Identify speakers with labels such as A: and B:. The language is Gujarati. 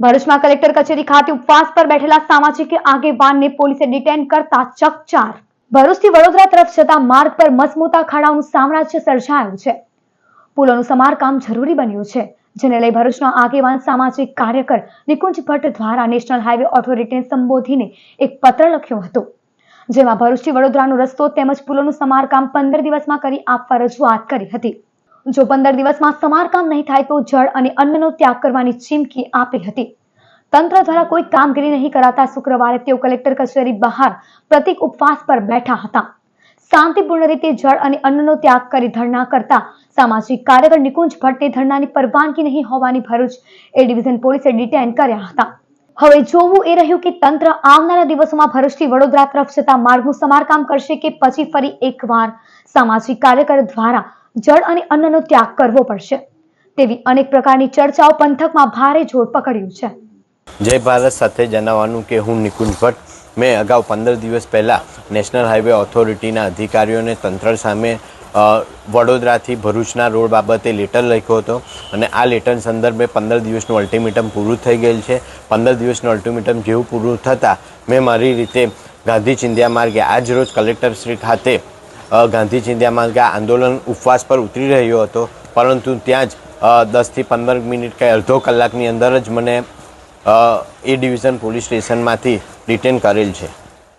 A: ભરૂચમાં કલેક્ટર કચેરી ખાતે ઉપવાસ પર બેઠેલા સામાજિક આગેવાનને પોલીસે ડિટેન કરતા ચકચાર. ભરૂચથી વડોદરા તરફ જતા માર્ગ પર મસમોતા ખાડાઓનું સામ્રાજ્ય સર્જાયું છે. પુલોનું સમારકામ જરૂરી બન્યું છે, જેને લઈ ભરૂચના આગેવાન સામાજિક કાર્યકર નિકુંજ ભટ્ટ દ્વારા નેશનલ હાઈવે ઓથોરિટીને સંબોધીને એક પત્ર લખ્યો હતો. જેમાં ભરૂચથી વડોદરાનો રસ્તો તેમજ પુલોનું સમારકામ પંદર દિવસમાં કરી આપવા રજૂઆત કરી હતી. જો પંદર દિવસમાં સમારકામ નહીં થાય તો જળ અને અન્નનો ત્યાગ કરવાની ચીમકી આપી હતી. તંત્ર દ્વારા કોઈ કામગીરી નહીં કરાતા શુક્રવારે તેઓ કલેક્ટર કચેરી બહાર પ્રતિક ઉપવાસ પર બેઠા હતા. શાંતિપૂર્ણ રીતે જળ અને અન્નનો ત્યાગ કરી ધરણા કરતા સામાજિક કાર્યકર નિકુંજ ભટ્ટને ધરણાની પરવાનગી નહીં હોવાની ભરૂચ એ ડિવિઝન પોલીસે ડિટેન કર્યા હતા. હવે જોવું એ રહ્યું કે તંત્ર આવનારા દિવસોમાં ભરૂચથી વડોદરા તરફ જતા માર્ગનું સમારકામ કરશે કે પછી ફરી એકવાર સામાજિક કાર્યકર દ્વારા જળ અને અન્નનો ત્યાગ કરવો પડશે. તેવી અનેક પ્રકારની ચર્ચાઓ પંથકમાં ભારે જોર પકડ્યું છે.
B: જય ભારત સાથે જણાવવાનું કે હું નિકુંજ ભટ્ટ. મેં અગાઉ પંદર દિવસ પહેલાં નેશનલ હાઈવે ઓથોરિટીના અધિકારીઓને તંત્ર સામે વડોદરાથી ભરૂચના રોડ બાબતે લેટર લખ્યો હતો અને આ લેટર સંદર્ભે પંદર દિવસનું અલ્ટિમેટમ પૂરું થઈ ગયેલ છે. પંદર દિવસનું અલ્ટિમેટમ જેવું પૂરું થતાં મેં મારી રીતે ગાંધી ચિંધ્યા માર્ગે આજ રોજ કલેક્ટરશ્રી ખાતે ગાંધી ચિંધ્યા માર્ગે આંદોલન ઉપવાસ પર ઉતરી રહ્યો હતો. પરંતુ ત્યાં જ દસથી પંદર મિનિટ કે અડધો કલાકની અંદર જ મને એ ડિવિઝન પોલીસ સ્ટેશનમાંથી રિટેન કરેલ છે.